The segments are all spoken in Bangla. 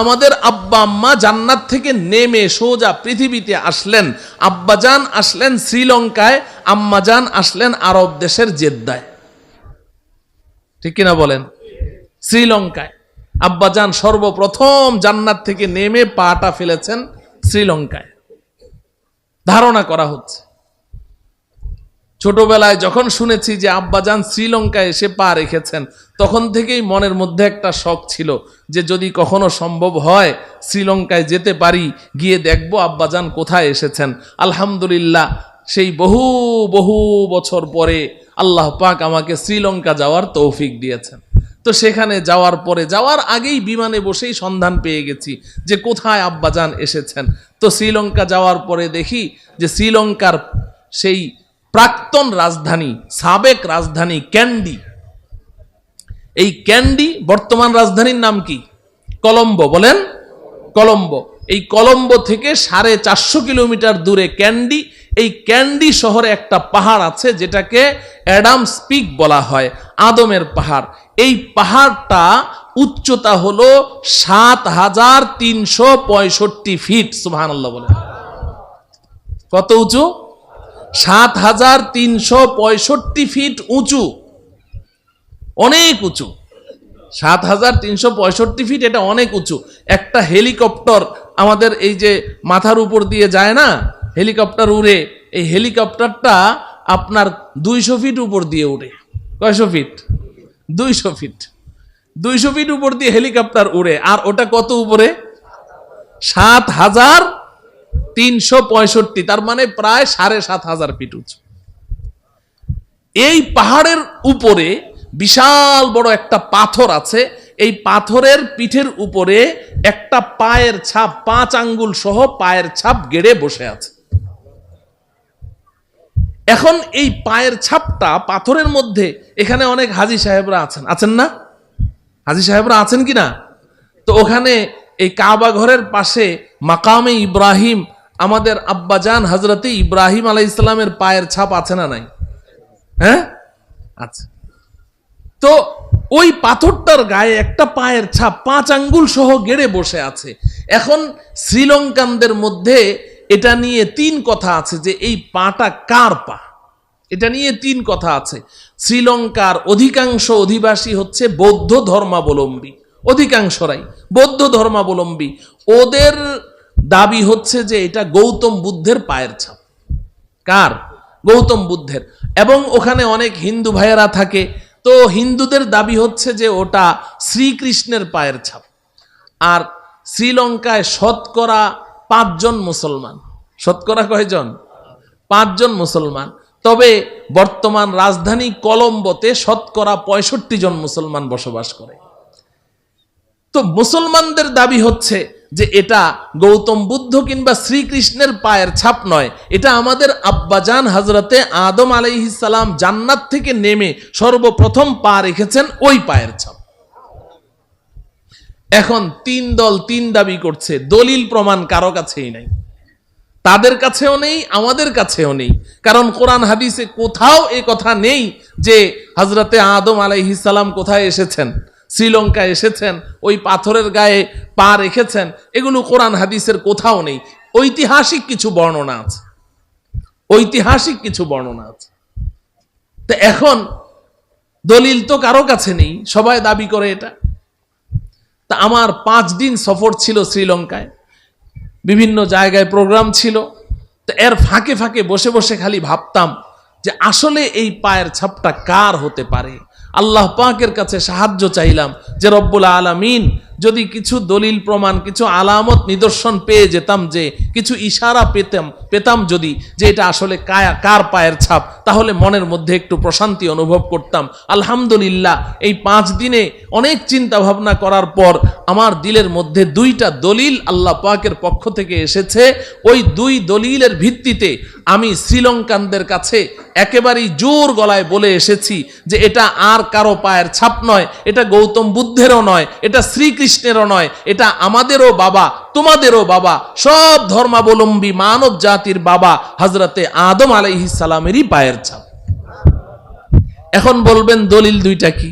আমাদের আব্বা আম্মা জান্নাত থেকে নেমে সোজা পৃথিবীতে আসলেন। আব্বাজান আসলেন শ্রীলঙ্কায় আম্মাজান আসলেন আরব দেশের জেদ্দায়। ঠিক কিনা বলেন? শ্রীলঙ্কায়। আব্বাজান সর্বপ্রথম জান্নাত থেকে নেমে পাটা ফেলেছেন শ্রীলঙ্কায়। ধারণা করা হচ্ছে। ছোটবেলায় যখন শুনেছি যে আব্বাজান শ্রীলঙ্কায় এসে পা রেখেছেন, তখন থেকেই মনের মধ্যে একটা শখ ছিল যে যদি কখনো সম্ভব হয় শ্রীলঙ্কায় যেতে পারি, গিয়ে দেখব আব্বাজান কোথায় এসেছেন। আলহামদুলিল্লাহ, সেই বহু বহু বছর পরে আল্লাহ পাক আমাকে শ্রীলঙ্কা যাওয়ার তৌফিক দিয়েছেন। তো সেখানে যাওয়ার পরে, যাওয়ার আগেই বিমানে বসেই সন্ধান পেয়ে গেছি যে কোথায় আব্বাজান এসেছেন। তো শ্রীলঙ্কা যাওয়ার পরে দেখি যে শ্রীলঙ্কার সেই প্রাক্তন রাজধানী, সাবেক রাজধানী ক্যান্ডি। এই ক্যান্ডি বর্তমান রাজধানীর নাম কি? কলম্বো, বলেন। কলম্বো। এই কলম্বো থেকে সাড়ে চারশো কিলোমিটার দূরে ক্যান্ডি। এই ক্যান্ডি শহরে একটা পাহাড় আছে, যেটাকে অ্যাডামস পিক বলা হয়, আদমের পাহাড়। এই পাহাড়টা উচ্চতা হলো সাত হাজার তিনশো পঁয়ষট্টি ফিট সুবাহান বলেন। কত উঁচু? সাত হাজার তিনশো পঁয়ষট্টি ফিট উঁচু। অনেক উঁচু। সাত হাজার তিনশো পঁয়ষট্টি ফিট, এটা অনেক উঁচু। একটা হেলিকপ্টার আমাদের এই যে মাথার উপর দিয়ে যায় না, হেলিকপ্টার উড়ে, এই হেলিকপ্টারটা আপনার দুইশো ফিট উপর দিয়ে উড়ে। কয়শো ফিট? দুইশো ফিট। দুইশো ফিট উপর দিয়ে হেলিকপ্টার উড়ে। আর ওটা কত উপরে? সাত হাজার তিনশো পঁয়ষট্টি, তার মানে প্রায় সাড়ে সাত হাজার ফিট উঁচু। এই পাহাড়ের উপরে বিশাল বড় একটা পাথর আছে। এই পাথরের পিঠের উপরে একটা পায়ের ছাপ, পাঁচ আঙ্গুল সহ পায়ের ছাপ গেড়ে বসে আছে। এখন এই পায়ের ছাপটা পাথরের মধ্যে, এখানে অনেক হাজি সাহেবরা আছেন। আছেন না? হাজি সাহেবরা আছেন কি না তো ওখানে এই কাবা ঘরের পাশে মাকামে ইব্রাহিম আমাদের আব্বাজান হজরতে ইব্রাহিম আলাই ইসলামের পায়ের ছাপ আছে না নাই? হ্যাঁ? আচ্ছা তো ওই পাথরটার গায়ে একটা পায়ের ছাপ, পাঁচ আঙ্গুল সহ গেড়ে বসে আছে। এখন শ্রীলঙ্কানদের মধ্যে এটা নিয়ে তিন কথা আছে যে এই পাটা কার পা? এটা নিয়ে তিন কথা আছে। শ্রীলঙ্কার অধিকাংশ অধিবাসী হচ্ছে বৌদ্ধ ধর্মাবলম্বী। অধিকাংশরাই বৌদ্ধ ধর্মাবলম্বী। ওদের দাবি হচ্ছে যে এটা গৌতম বুদ্ধের পায়ের ছাপ। কার? গৌতম বুদ্ধের। এবং ওখানে অনেক হিন্দু ভাইয়েরা থাকে। তো হিন্দুদের দাবি হচ্ছে যে ওটা শ্রীকৃষ্ণের পায়ের ছাপ। আর শ্রীলঙ্কায় শতকরা পাঁচজন মুসলমান। শতকরা কয়জন? পাঁচজন মুসলমান। তবে বর্তমান রাজধানী কলম্বোতে শতকরা পঁয়ষট্টি জন মুসলমান বসবাস করে। তো মুসলমানদের দাবি হচ্ছে যে এটা গৌতম বুদ্ধ কিংবা শ্রীকৃষ্ণের পায়ের ছাপ নয়। এটা আমাদের আব্বাজান হজরতে আদম আলাইহিসালাম জান্নাত থেকে নেমে সর্বপ্রথম পা রেখেছেন ওই পায়ের ছাপ। এখন তিন দল তিন দাবি করছে, দলিল প্রমাণ কারও কাছেই নাই। তাদের কাছেও নেই, আমাদের কাছেও নেই। কারণ কোরআন হাদিসে কোথাও এ কথা নেই যে হজরতে আদম আলাইহিসাল্লাম কোথায় এসেছেন। শ্রীলঙ্কায় এসেছেন, ওই পাথরের গায়ে পা রেখেছেন, এগুলো কোরআন হাদিসের কোথাও নেই। ঐতিহাসিক কিছু বর্ণনা আছে। ঐতিহাসিক কিছু বর্ণনা আছে। তো এখন দলিল তো কারও কাছে নেই, সবাই দাবি করে এটা। তা আমার পাঁচ দিন সফর ছিল শ্রীলঙ্কায়, বিভিন্ন জায়গায় প্রোগ্রাম ছিল। তো এর ফাঁকে ফাঁকে বসে বসে খালি ভাবতাম যে আসলে এই পায়ের ছাপটা কার হতে পারে? আল্লাহ পাকের কাছে সাহায্য চাইলাম যে রব্বুল আলামিন যদি কিছু দলিল প্রমাণ, কিছু আলামত নিদর্শন পেয়ে যেতাম যে কিছু ইশারা পেতাম পেতাম যদি যে এটা আসলে কায়া কার পায়ের ছাপ, তাহলে মনের মধ্যে একটু প্রশান্তি অনুভব করতাম। আলহামদুলিল্লাহ, এই পাঁচ দিনে অনেক চিন্তা ভাবনা করার পর আমার দিলের মধ্যে দুইটা দলিল আল্লাহ পাকের পক্ষ থেকে এসেছে। ওই দুই দলিলের ভিত্তিতে আমি শ্রীলঙ্কানদের কাছে একেবারেই জোর গলায় বলে এসেছি যে এটা আর কারও পায়ের ছাপ নয়, এটা গৌতম বুদ্ধেরও নয়, এটা শ্রীকৃষ্ণেরও নয়, এটা আমাদেরও বাবা, তোমাদেরও বাবা, সব ধর্মাবলম্বী মানব জাতির বাবা হজরতে আদম আলাইহিস সালামেরই পায়ের ছাপ। এখন বলবেন দলিল দুইটা কি?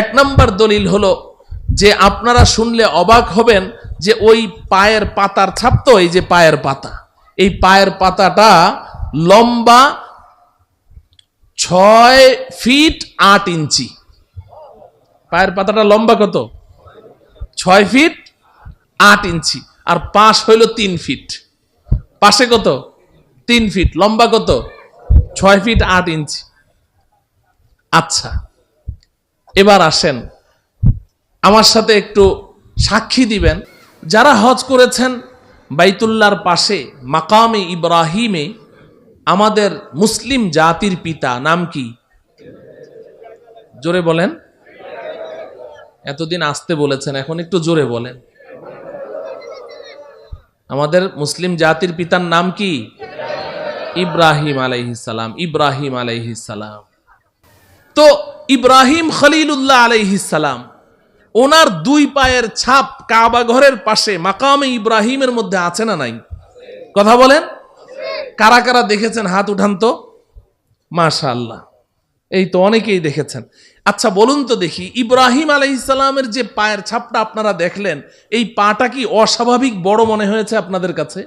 এক নম্বর দলিল হলো যে আপনারা শুনলে অবাক হবেন যে ওই পায়ের পাতার ছাপ তো, এই যে পায়ের পাতা। এই পায়ের পাতাটা লম্বা ছয় ফিট আট ইঞ্চি। পায়ের পাতাটা লম্বা কত? ছয় ফিট, আট ইঞ্চি। আর পাশ হইল তিন ফিট। পাশে কত? তিন ফিট। লম্বা কত? ছয় ফিট, আট ইঞ্চি। আচ্ছা এবার আসেন। আমার সাথে একটু সাক্ষী দিবেন। যারা হজ করেছেন বাইতুল্লার পাশে, মাকামে ইব্রাহিমে, আমাদের মুসলিম জাতির পিতা, নাম কি? জোরে বলেন। এতদিন আসতে বলেছেন, এখন একটু জোরে বলেন। আমাদের মুসলিম জাতির পিতার নাম কি? ইব্রাহিম আলাইহিসালাম ইব্রাহিম আলাইহিসালাম তো ইব্রাহিম খলিলুল্লাহ আলাইহিসালাম ওনার দুই পায়ের ছাপ কাবা ঘরের পাশে, মাকামে ইব্রাহিমের মধ্যে আছে না নাই? কথা বলেন। কারা কারা দেখেছেন? হাত উঠান তো। মাশা আল্লাহ এই তো অনেকেই দেখেছেন। আচ্ছা বলুন তো দেখি, ইব্রাহিম আলাইসালামের যে পায়ের ছাপটা আপনারা দেখলেন, এই পাটা কি অস্বাভাবিক বড় মনে হয়েছে আপনাদের কাছে?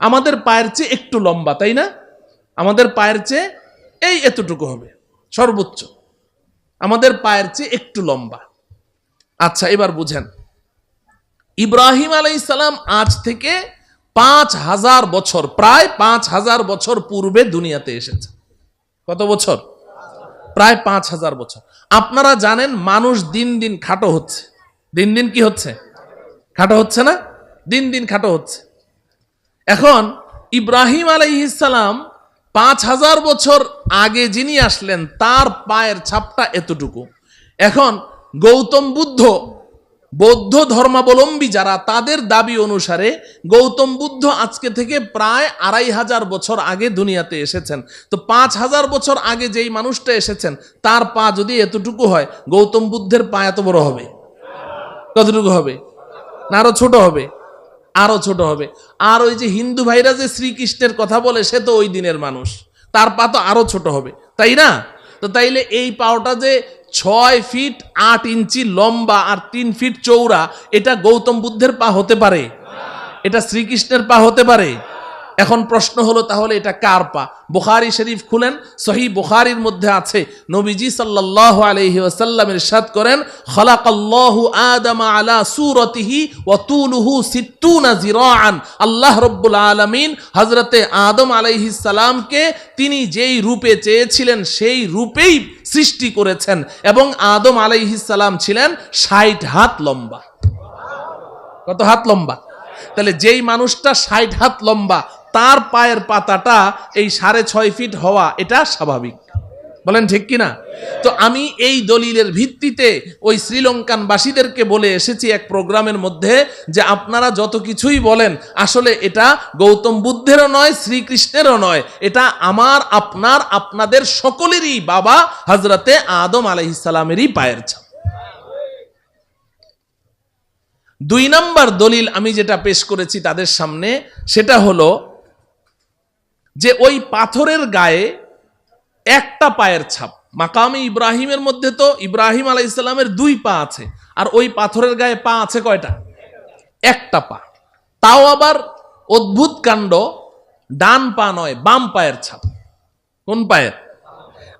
আমাদের পায়ের চেয়ে একটু লম্বা, তাই না? আমাদের পায়ের চেয়ে এই এতটুকু হবে, সর্বোচ্চ। আমাদের পায়ের চেয়ে একটু লম্বা। আচ্ছা এবার বুঝেন। ইব্রাহিম আলাইসালাম আজ থেকে পাঁচ হাজার বছর, প্রায় পাঁচ হাজার বছর পূর্বে দুনিয়াতে এসেছে। কত বছর? প্রায় পাঁচ হাজার বছর। আপনারা জানেন মানুষ দিন দিন খাটো হচ্ছে। দিন দিন কি হচ্ছে? খাটো হচ্ছে না? দিন দিন খাটো হচ্ছে। এখন ইব্রাহিম আলাইহিসালাম পাঁচ হাজার বছর আগে যিনি আসলেন, তার পায়ের ছাপটা এতটুকু। এখন গৌতম বুদ্ধ বৌদ্ধ ধর্মাবলম্বী যারা, তাদের দাবি অনুসারে গৌতম বুদ্ধ আজকে থেকে প্রায় আড়াই হাজার বছর আগে দুনিয়াতে এসেছেন। তো পাঁচ হাজার বছর আগে যেই মানুষটা এসেছেন, তার পা যদি এতটুকু হয়, গৌতম বুদ্ধের পা এত বড় হবে? কতটুকু হবে? না, আরও ছোট হবে? আরও ছোট হবে। আর ওই যে হিন্দু ভাইরা যে শ্রীকৃষ্ণের কথা বলে, সে তো ওই দিনের মানুষ। তার পা তো আরও ছোট হবে। তাই না? তো তাইলে এই পাওটা যে ছয় ফিট আট ইঞ্চি লম্বা আর তিন ফিট চৌড়া এটা গৌতম বুদ্ধের পা হতে পারে। এটা শ্রীকৃষ্ণের পা হতে পারে। এখন প্রশ্ন হলো তাহলে এটা কার পা? বুখারি শরীফ খুলেন সহি বুখারির মধ্যে আছে। নবীজি সাল্লাহ আলহি ওসাল্লাম ইরশাদ করেন, খলাকাল্লাহু আদম আলা আল্লাহ আদম তিনি যেই রূপে চেয়েছিলেন, সেই রূপেই সৃষ্টি করেছেন এবং আদম আলাইহিস সালাম ছিলেন ষাট হাত লম্বা। কত হাত লম্বা? তাহলে যেই মানুষটা ষাট হাত লম্বা তার পায়ের পাতাটা এই সাড়ে ছয় ফিট হওয়া, এটা স্বাভাবিক। বলেন ঠিক কিনা? তো আমি এই দলিলের ভিত্তিতে ওই শ্রীলঙ্কানবাসীদেরকে বলে এসেছি এক প্রোগ্রামের মধ্যে যে আপনারা যত কিছুই বলেন, আসলে এটা গৌতম বুদ্ধেরও নয়, শ্রীকৃষ্ণেরও নয়। এটা আমার, আপনার, আপনাদের সকলেরই বাবা হজরতে আদম আলহিসালামেরই পায়ের ছাপ। দুই নাম্বার দলিল আমি যেটা পেশ করেছি তাদের সামনে, সেটা হলো যে ওই পাথরের গায়ে একটা পায়ের ছাপ। মাকামে ইব্রাহিমের মধ্যে তো ইব্রাহিম আলাই ইসলামের দুই পা আছে। আর ওই পাথরের গায়ে পা আছে কয়টা? একটা পা। তাও আবার অদ্ভুত কাণ্ড, ডান পা নয়, বাম পায়ের ছাপ। কোন পায়ের?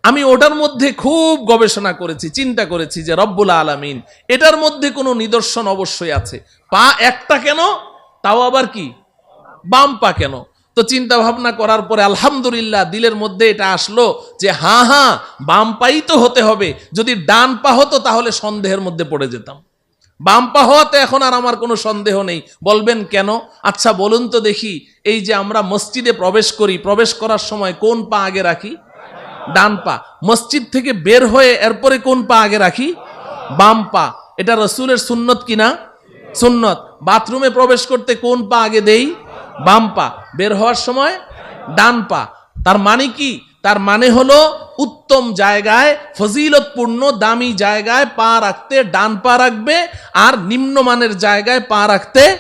আমি ওটার মধ্যে খুব গবেষণা করেছি, চিন্তা করেছি যে রব্বুল আলামিন, এটার মধ্যে কোনো নিদর্শন অবশ্যই আছে। পা একটা কেন? তাও আবার কি? বাম পা কেন? তো চিন্তা ভাবনা করার পরে আলহামদুলিল্লাহ দিলের মধ্যে এটা আসলো যে হ্যাঁ হ্যাঁ বাম পাই তো হতে হবে। যদি ডান পা হতো তাহলে সন্দেহের মধ্যে পড়ে যেতাম। বাম পা হওয়াতে এখন আর আমার কোনো সন্দেহ নেই। বলবেন কেন? আচ্ছা বলুন তো দেখি, এই যে আমরা মসজিদে প্রবেশ করি, প্রবেশ করার সময় কোন পা আগে রাখি? ডান পা। মসজিদ থেকে বের হয়ে এরপরে কোন পা আগে রাখি? বাম পা। এটা রসুলের সুন্নত কিনা? সুন্নত। বাথরুমে প্রবেশ করতে কোন পা আগে দেই? বাম পা। বের হওয়ার সময় ডান পা। তার মানে কি? তার মানে হলো উত্তম জায়গায়, ফজিলতপূর্ণ, দামি জায়গায় পা রাখতে ডান পা রাখবে আর নিম্নমানের জায়গায় পা রাখতে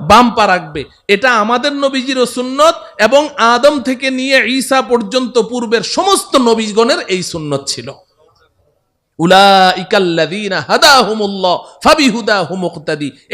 বাম পা রাখবে। এটা আমাদের নবীজিরও সুন্নত এবং আদম থেকে নিয়ে ঈসা পর্যন্ত পূর্বের সমস্ত নবীগণের এই সুন্নত ছিল।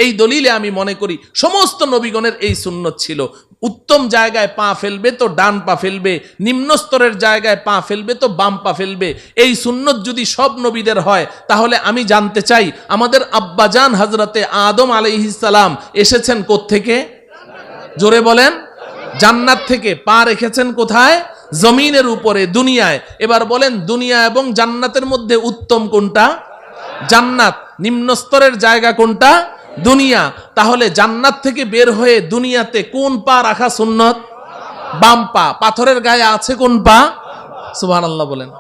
এই দলিলে আমি মনে করি সমস্ত নবীগণের এই সুন্নত ছিল। উত্তম জায়গায় পা ফেলবে তো ডান পা ফেলবে, নিম্ন স্তরের জায়গায় পা ফেলবে তো বাম পা ফেলবে। এই সুন্নত যদি সব নবীদের হয়, তাহলে আমি জানতে চাই, আমাদের আব্বাজান হজরতে আদম আলাইহিসসালাম এসেছেন কোত্থেকে? জোরে বলেন। জান্নাত থেকে পা রেখেছেন কোথায়? জমিনের উপরে, দুনিয়ায়। এবার বলেন, দুনিয়া এবং জান্নাতের মধ্যে উত্তম কোনটা? জান্নাত। নিম্নস্তরের জায়গা কোনটা? দুনিয়া। তাহলে জান্নাত থেকে বের হয়ে দুনিয়াতে কোন পা রাখা সুন্নত? বাম পা। পাথরের গায়ে আছে কোন পা? সুবহানাল্লাহ বলেন।